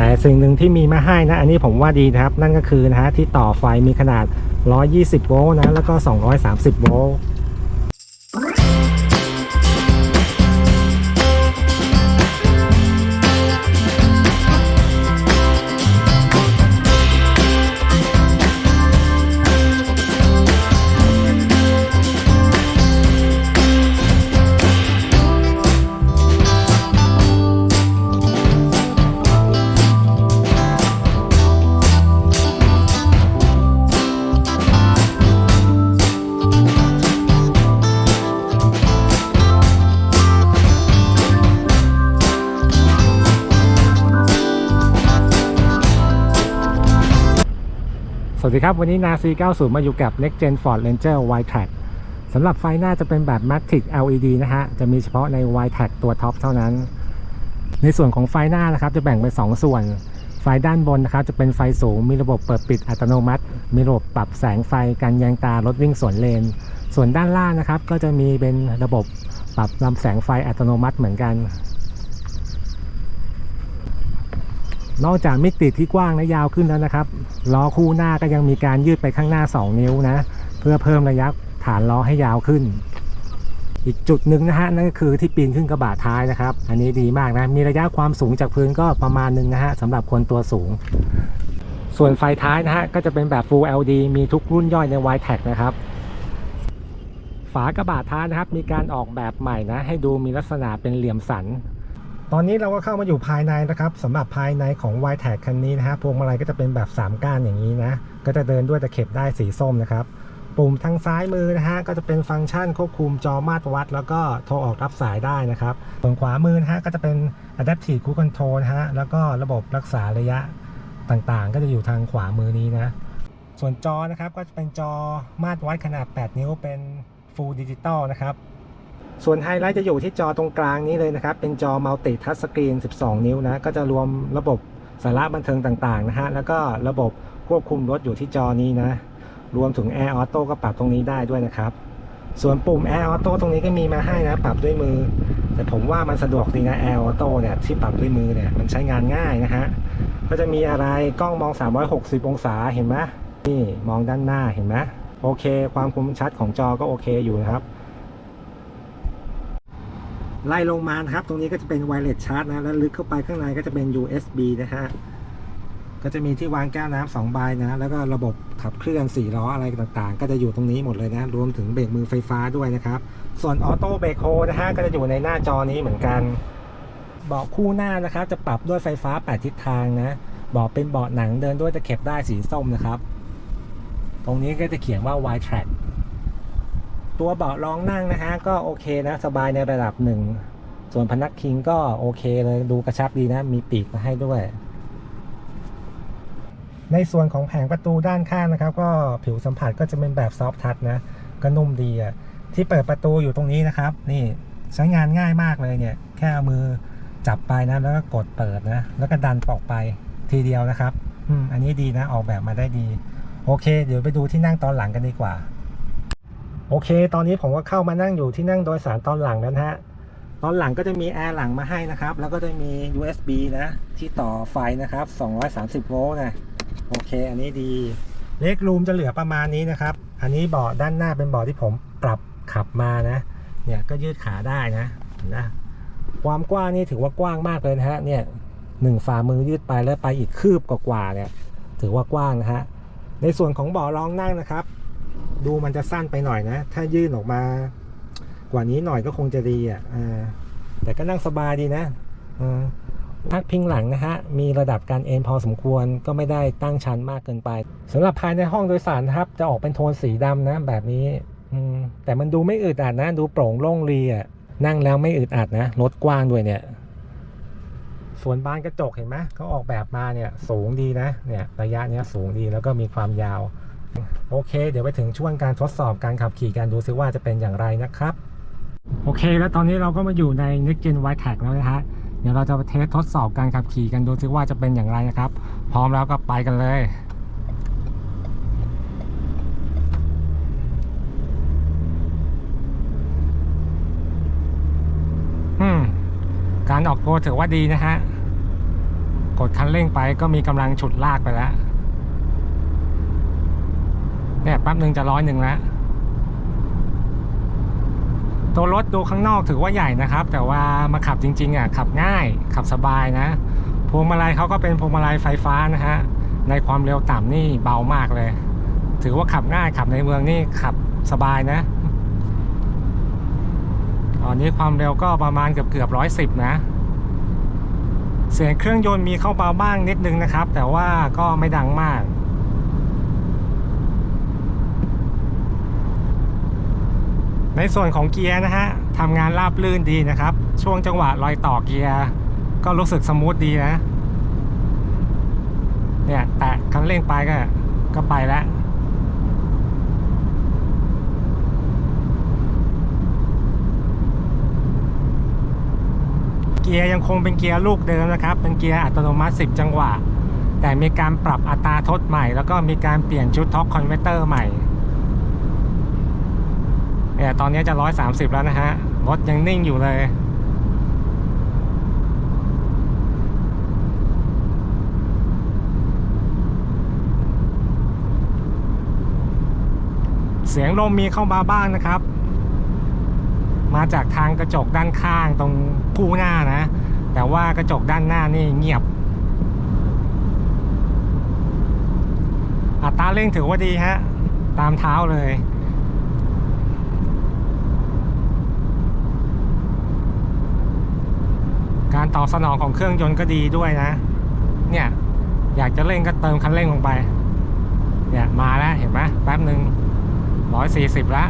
แต่สิ่งหนึ่งที่มีมาให้นะ อันนี้ผมว่าดีนะครับ นั่นก็คือนะฮะที่ต่อไฟมีขนาด 120 โวลต์นะ แล้วก็ 230 โวลต์ สวัสดีครับ วันนี้นาซี90 มาอยู่กับ Next Gen Ford Ranger Y Track สำหรับไฟหน้าจะเป็นแบบ Matic LED นะฮะ จะมีเฉพาะใน Y Track ตัวท็อปเท่านั้น ในส่วนของไฟหน้านะครับ จะแบ่งเป็น 2 ส่วน ไฟด้านบนนะครับ จะเป็นไฟสูง มีระบบเปิดปิดอัตโนมัติ มีระบบปรับแสงไฟกันแยงตารถวิ่งสวนเลน ส่วนด้านล่างนะครับ ก็จะมีเป็นระบบปรับลำแสงไฟอัตโนมัติเหมือนกัน นอกจากมิติที่กว้างและยาวขึ้นแล้วนะครับล้อคู่หน้าก็ยังมีการยืดไปข้างหน้า 2 นิ้วนะ เพื่อเพิ่มระยะฐานล้อให้ยาวขึ้น อีกจุดหนึ่งนะฮะนั่นก็คือที่ปีนขึ้นกระบะท้ายนะครับ อันนี้ดีมากนะ มีระยะความสูงจากพื้นก็ประมาณหนึ่งนะฮะสำหรับคนตัวสูง ส่วนไฟท้ายนะฮะก็จะเป็นแบบ Full LED มีทุกรุ่นย่อยใน y t a g นะครับฝากระบะท้ายนะครับ มีการออกแบบใหม่นะ ให้ดูมีลักษณะเป็นเหลี่ยมสัน ตอนนี้เราก็เข้ามาอยู่ภายในนะครับสำหรับภายในของ y t a g คันนี้นะฮะพวงมาลัยก็จะเป็นแบบ 3 ก้านอย่างนี้นะ ก็จะเดินด้วยตะเข็บได้สีส้มนะครับ ปุ่มทางซ้ายมือนะฮะก็จะเป็นฟังก์ชันควบคุมจอมาตรวัด แล้วก็โทรออกรับสายได้นะครับส่วนขวามือนะฮะก็จะเป็น Adaptive Cruise Control นะฮะแล้วก็ระบบรักษาระยะต่างๆ ก็จะอยู่ทางขวามือนี้นะ ส่วนจอนะครับก็จะเป็นจอมาตรวัดขนาด 8 นิ้วเป็น Full Digital นะครับ ส่วนไฮไลท์จะอยู่ที่จอตรงกลางนี้เลยนะครับ เป็นจอมัลติทัชสกรีน 12 นิ้วนะ ก็จะรวมระบบสาระบันเทิงต่างๆนะฮะ แล้วก็ระบบควบคุมรถอยู่ที่จอนี้นะ รวมถึง Air Auto ก็ปรับตรงนี้ได้ด้วยนะครับ ส่วนปุ่ม Air Auto ตรงนี้ก็มีมาให้นะ ปรับด้วยมือ แต่ผมว่ามันสะดวกดีนะ Air Auto เนี่ยที่ปรับด้วยมือเนี่ยมันใช้งานง่ายนะฮะ ก็จะมีอะไรกล้องมอง 360 องศาเห็นไหมนี่มองด้านหน้าเห็นไหมโอเค ความคมชัดของจอก็โอเคอยู่นะครับ ไล่ลงมานะครับ ตรงนี้ก็จะเป็นไวเลสชาร์จนะ แล้วลึกเข้าไปข้างในก็จะเป็น USB นะฮะ ก็จะมีที่วางแก้วน้ำสองใบนะ แล้วก็ระบบขับเคลื่อน4ล้ออะไรต่างๆ ก็จะอยู่ตรงนี้หมดเลยนะ รวมถึงเบรกมือไฟฟ้าด้วยนะครับ ส่วนออโต้เบรกโฮนะฮะ ก็จะอยู่ในหน้าจอนี้เหมือนกัน เบาะคู่หน้านะครับ จะปรับด้วยไฟฟ้า8ทิศทางนะเบาะเป็นเบาะหนังเดินด้วยตะเข็บได้สีส้มนะครับ ตรงนี้ก็จะเขียนว่า Y Track ตัวเบาะรองนั่งนะฮะก็โอเคนะสบายในระดับหนึ่ง ส่วนพนักพิงก็โอเคเลยดูกระชับดีนะ มีปีกมาให้ด้วย ในส่วนของแผงประตูด้านข้างนะครับ ก็ผิวสัมผัสก็จะเป็นแบบซอฟทัชนะ ก็นุ่มดีอะที่เปิดประตูอยู่ตรงนี้นะครับ นี่ใช้งานง่ายมากเลยเนี่ย แค่เอามือจับไปนะแล้วก็กดเปิดนะ แล้วก็ดันออกไปทีเดียวนะครับ อืมอันนี้ดีนะออกแบบมาได้ดี โอเค เดี๋ยวไปดูที่นั่งตอนหลังกันดีกว่า โอเค ตอนนี้ผมก็เข้ามานั่งอยู่ที่นั่งโดยสารตอนหลังแล้วนะฮะ ตอนหลังก็จะมีแอร์หลังมาให้นะครับ แล้วก็จะมี USB นะ ที่ต่อไฟนะครับ 230 โวลต์นะ โอเค อันนี้ดี เล็กรูมจะเหลือประมาณนี้นะครับ อันนี้เบาะด้านหน้าเป็นเบาะที่ผมปรับขับมานะ เนี่ยก็ยืดขาได้นะนนะความกว้างนี่ถือว่ากว้างมากเลยนะฮะ เนี่ยหนึ่งฝ่ามือยืดไปแล้วไปอีกคืบกว่าๆเนี่ย ถือว่ากว้างนะฮะ ในส่วนของเบาะรองนั่งนะครับ ดูมันจะสั้นไปหน่อยนะ ถ้ายื่นออกมา กว่านี้หน่อยก็คงจะดีอะอ่าแต่ก็นั่งสบายดีนะอ่าพักพิงหลังนะฮะ มีระดับการเอนพอสมควรก็ไม่ได้ตั้งชันมากเกินไปสำหรับภายในห้องโดยสารนะครับ จะออกเป็นโทนสีดำนะ แบบนี้แต่มันดูไม่อึดอัดนะ ดูโปร่งโล่งรีอะนั่งแล้วไม่อึดอัดนะรถกว้างด้วยเนี่ยส่วนบานกระจกเห็นไหมเขาออกแบบมาเนี่ยสูงดีนะเนี่ยระยะเนี้ยสูงดีแล้วก็มีความยาว โอเค เดี๋ยวไปถึงช่วงการทดสอบการขับขี่กันดูซิว่าจะเป็นอย่างไรนะครับ โอเค แล้วตอนนี้เราก็มาอยู่ใน Next Gen Y Tag แล้วนะฮะเดี๋ยวเราจะไปเทสทดสอบการขับขี่กันดูซิว่าจะเป็นอย่างไรนะครับ พร้อมแล้วก็ไปกันเลยอืมการออกตัวถือว่าดีนะฮะ กดคันเร่งไปก็มีกำลังฉุดลากไปแล้ว เนี่ยแป๊บหนึ่งจะร้อยหนึ่งแล้วตัวรถดูข้างนอกถือว่าใหญ่นะครับ แต่ว่ามาขับจริง ๆอะขับง่ายขับสบายนะพวงมาลัยเขาก็เป็นพวงมาลัยไฟฟ้านะฮะในความเร็วต่ำนี่เบามากเลย ถือว่าขับง่ายขับในเมืองนี่ขับสบายนะตอนนี้ความเร็วก็ประมาณเกือบเกือบร้อยสิบนะ เสียงเครื่องยนต์มีเข้าเบาบ้างนิดนึงนะครับ แต่ว่าก็ไม่ดังมาก ในส่วนของเกียร์นะฮะทำงานราบลื่นดีนะครับ ช่วงจังหวะรอยต่อเกียร์ก็รู้สึกสมูทดีนะ เนี่ย แตะคันเร่งไปก็ ก็ไปแล้ว เกียร์ยังคงเป็นเกียร์ลูกเดิมนะครับ เป็นเกียร์อัตโนมัติ 10 จังหวะ แต่มีการปรับอัตราทดใหม่ แล้วก็มีการเปลี่ยนชุดท็อกคอนเวอร์เตอร์ใหม่ เนี่ยตอนนี้จะ130แล้วนะฮะ รถยังนิ่งอยู่เลย เสียงลมมีเข้ามาบ้างนะครับ มาจากทางกระจกด้านข้างตรงคู่หน้านะ แต่ว่ากระจกด้านหน้านี่เงียบอัตราเร่งถือว่าดีฮะ ตามเท้าเลย การ ตอบสนองของเครื่องยนต์ก็ดีด้วยนะ เนี่ย อยากจะเร่งก็เติมคันเร่งลงไป เนี่ยมาแล้วเห็นไหมแป๊บหนึ่งร้อยสี่สิบละ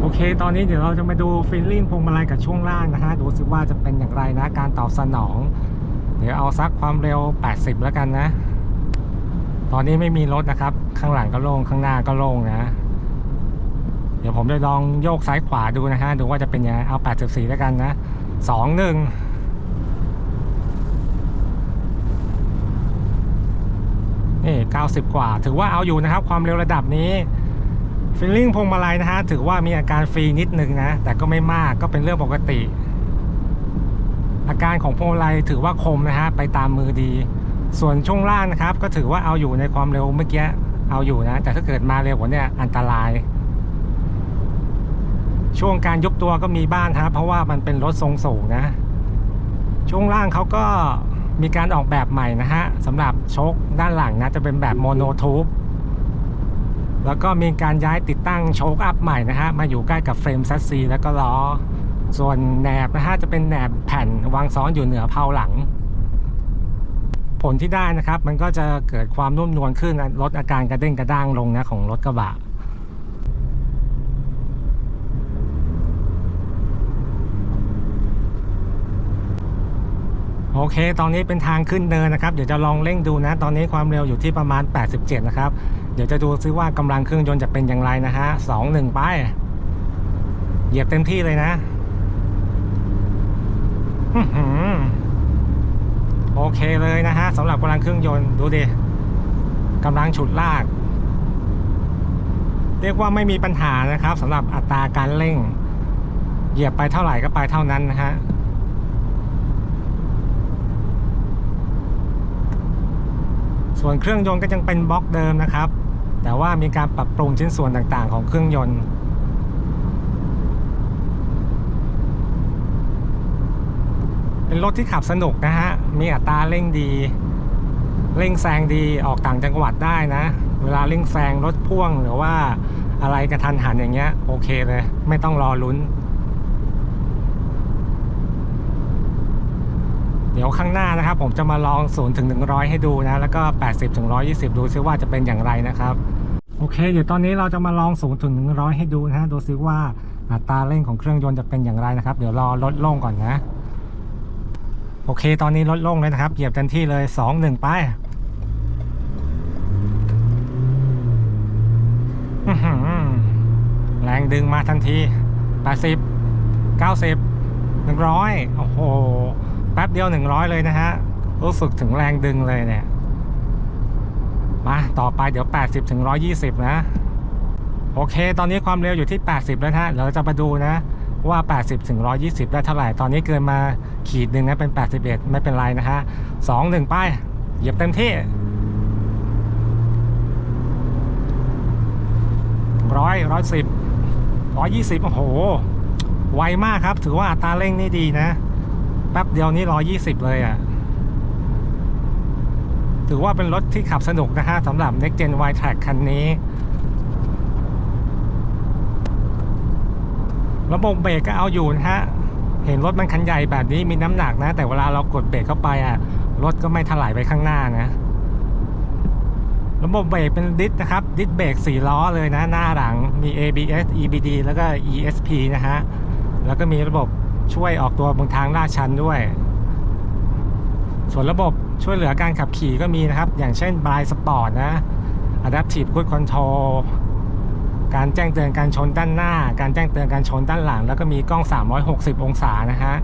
โอเค ตอนนี้เดี๋ยวเราจะมาดูฟีลลิ่งพวงมาลัยกับช่วงล่างนะฮะ ดูสิว่าจะเป็นอย่างไรนะ การตอบสนอง เดี๋ยวเอาสักความเร็ว 80 แล้วกันนะ ตอนนี้ไม่มีรถนะครับ ข้างหลังก็โล่ง ข้างหน้าก็โล่งนะ เดี๋ยวผมจะลองโยกซ้ายขวาดูนะฮะ ดูว่าจะเป็นยังไง เอา 84 แล้วกันนะ 2 1นี่ 90 กว่า ถือว่าเอาอยู่นะครับ ความเร็วระดับนี้ฟีลลิ่งพวงมาลัยนะฮะ ถือว่ามีอาการฟรีนิดนึงนะ แต่ก็ไม่มาก ก็เป็นเรื่องปกติ อาการของพวงมาลัยถือว่าคมนะฮะ ไปตามมือดี ส่วนช่วงล่างนะครับ ก็ถือว่าเอาอยู่ในความเร็วเมื่อกี้ เอาอยู่นะ แต่ถ้าเกิดมาเร็วกว่าเนี้ยอันตราย ช่วงการยกตัวก็มีบ้างครับเพราะว่ามันเป็นรถทรงสูงนะ ช่วงล่างเขาก็มีการออกแบบใหม่นะฮะสำหรับโชคด้านหลังนะจะเป็นแบบโมโนทูบแล้วก็มีการย้ายติดตั้งโชคอัพใหม่นะฮะมาอยู่ใกล้กับเฟรมแซสซีแล้วก็ล้อ ส่วนแหนบนะฮะจะเป็นแหนบแผ่นวางซ้อนอยู่เหนือเพลาหลัง ผลที่ได้นะครับ มันก็จะเกิดความนุ่มนวลขึ้นลดอาการกระเด้งกระด้างลงนะของรถกระบะ โอเค ตอนนี้เป็นทางขึ้นเนินนะครับ เดี๋ยวจะลองเร่งดูนะ ตอนนี้ความเร็วอยู่ที่ประมาณ 87 นะครับ เดี๋ยวจะดูซิว่ากำลังเครื่องยนต์จะเป็นอย่างไรนะฮะสองหนึ่งไป เหยียบเต็มที่เลยนะโอเคเลยนะฮะสำหรับกำลังเครื่องยนต์ดูดิกำลังฉุดลาก เรียกว่าไม่มีปัญหานะครับสำหรับอัตราการเร่ง เหยียบไปเท่าไหร่ก็ไปเท่านั้นนะฮะ ส่วนเครื่องยนต์ก็ยังเป็นบล็อกเดิมนะครับ แต่ว่ามีการปรับปรุงชิ้นส่วนต่างๆ ของเครื่องยนต์เป็นรถที่ขับสนุกนะฮะ มีอัตราเร่งดี เร่งแซงดี ออกต่างจังหวัดได้นะ เวลาเร่งแซงรถพ่วงหรือว่าอะไรกระทันหันอย่างเงี้ย โอเคเลย ไม่ต้องรอลุ้น เดี๋ยวข้างหน้านะครับ ผมจะมาลอง0ถึง100 ให้ดูนะ แล้วก็ 80ถึง120 ดูซิว่าจะเป็นอย่างไรนะครับ โอเค เดี๋ยวตอนนี้เราจะมาลอง0ถึง100 ให้ดูนะฮะดูซิว่าอัตราเร่งของเครื่องยนต์จะเป็นอย่างไรนะครับ เดี๋ยวรอลดลงก่อนนะ โอเค ตอนนี้ลดลงเลยนะครับเหยียบเต็มที่เลย 2 1 ไปอื้อหือแรงดึงมาทันที 80 90 100 โอ้โห แป๊บเดียว 100 เลยนะฮะ รู้สึกถึงแรงดึงเลยเนี่ย มาต่อไปเดี๋ยว 80ถึง120 นะ โอเค ตอนนี้ความเร็วอยู่ที่ 80 แล้วฮะเดี๋ยวเราจะมาดูนะว่า 80ถึง120 ได้เท่าไหร่ ตอนนี้เกินมาขีดหนึ่งนะ เป็น 81 ไม่เป็นไรนะฮะ2 1 ไป เหยียบเต็มที่ร้อยร้อยสิบร้อยยี่สิบโอ้โห ไวมากครับ ถือว่าอัตราเร่งนี่ดีนะ แป๊บเดียวนี่ร้อยี่สิบเลยอะ่ะ ถือว่าเป็นรถที่ขับสนุกนะฮะสำหรับ Next Gen Y Track คันนี้ ระบบเบรกก็เอาอยู่นะฮะ เห็นรถมันคันใหญ่แบบนี้มีน้ำหนักนะ แต่เวลาเรากดเบรกเข้าไปอะ รถก็ไม่ถลายไปข้างหน้านะระบบเบรกเป็นดิสนะครับ ดิสเบรก4ล้อเลยนะ หน้าหลังมี ABS EBD แล้วก็ ESP นะฮะ แล้วก็มีระบบ ช่วยออกตัวบนทางลาดชันด้วย ส่วนระบบช่วยเหลือการขับขี่ก็มีนะครับ อย่างเช่น Blind Sport นะ Adaptive Cruise Control การแจ้งเตือนการชนด้านหน้า การแจ้งเตือนการชนด้านหลัง แล้วก็มีกล้อง 360 องศานะฮะ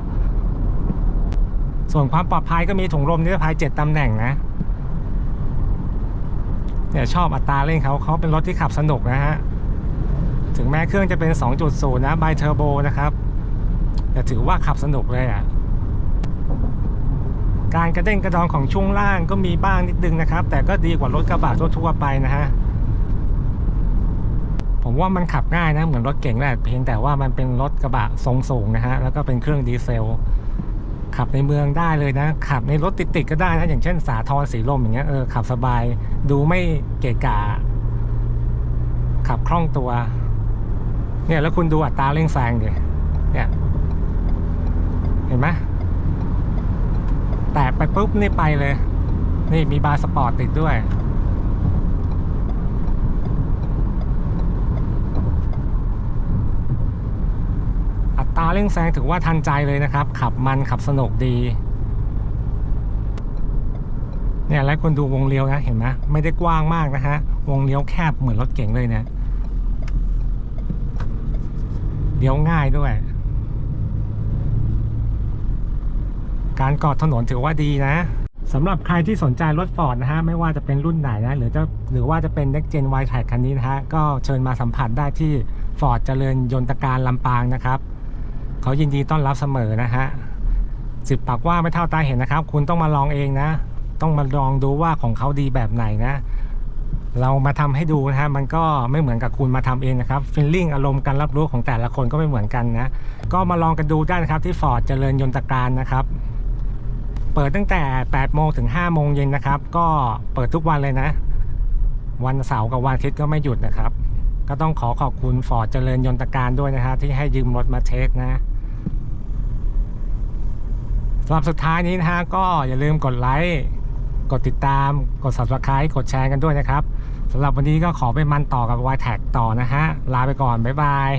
ส่วนความปลอดภัยก็มีถุงลมนิรภัย 7ตำแหน่งนะเนี่ยชอบอัตราเร่งเขาเขาเป็นรถที่ขับสนุกนะฮะ ถึงแม้เครื่องจะเป็น 2.0 นะไบเทอร์โบนะครับ แต่ถือว่าขับสนุกเลยอะ การกระเด้งกระดอนของช่วงล่างก็มีบ้างนิดนึงนะครับ แต่ก็ดีกว่ารถกระบะทั่วๆไปนะฮะผมว่ามันขับง่ายนะเหมือนรถเก่งแหละเพียงแต่ว่ามันเป็นรถกระบะทรงสูงนะฮะแล้วก็เป็นเครื่องดีเซล ขับในเมืองได้เลยนะ ขับในรถติดๆก็ได้นะอย่างเช่นสาทรสีลมอย่างเงี้ยเออขับสบายดูไม่เกะกะขับคล่องตัว เนี่ยแล้วคุณดูอัตราเร่งแซงดิเนี่ย เห็นไหมแตะไปปุ๊บนี่ไปเลย นี่มีบาร์สปอร์ตติดด้วย อัตราเร่งแซงถือว่าทันใจเลยนะครับ ขับมันขับสนุกดี เนี่ยแล้วคุณดูวงเลี้ยวนะเห็นไหมไม่ได้กว้างมากนะฮะ วงเลี้ยวแคบเหมือนรถเก๋งเลยเนี่ยเลี้ยวง่ายด้วย การกอถนนถือว่าดีนะสำหรับใครที่สนใจรถฟอร์ดนะฮะ ไม่ว่าจะเป็นรุ่นไหนนะ หรือจะหรือว่าจะเป็น Next Gen Y Track คันนี้นะฮะ ก็เชิญมาสัมผัสได้ที่ฟอร์ดเจริญยนตการลำปางนะครับเขายินดีต้อนรับเสมอนะฮะสิบปากว่าไม่เท่าตาเห็นนะครับ คุณต้องมาลองเองนะ ต้องมาลองดูว่าของเขาดีแบบไหนนะ เรามาทำให้ดูนะฮะมันก็ไม่เหมือนกับคุณมาทำเองนะครับฟีลลิ่งอารมณ์การรับรู้ของแต่ละคนก็ไม่เหมือนกันนะก็มาลองกันดูได้นะครับที่ฟอร์ดเจริญยนตการนะครับ เปิดตั้งแต่ 8 โมงถึง 5 โมงเย็นนะครับ ก็เปิดทุกวันเลยนะ วันเสาร์กับวันอาทิตย์ก็ไม่หยุดนะครับ ก็ต้องขอขอบคุณฟอร์ดเจริญยนตการด้วยนะฮะที่ให้ยืมรถมาเทสนะสำหรับสุดท้ายนี้นะฮะก็อย่าลืมกดไลค์กดติดตาม กด subscribe กดแชร์กันด้วยนะครับสำหรับวันนี้ก็ขอไปมันต่อกับ y t a g ต่อนะฮะ ลาไปก่อน บ๊ายบาย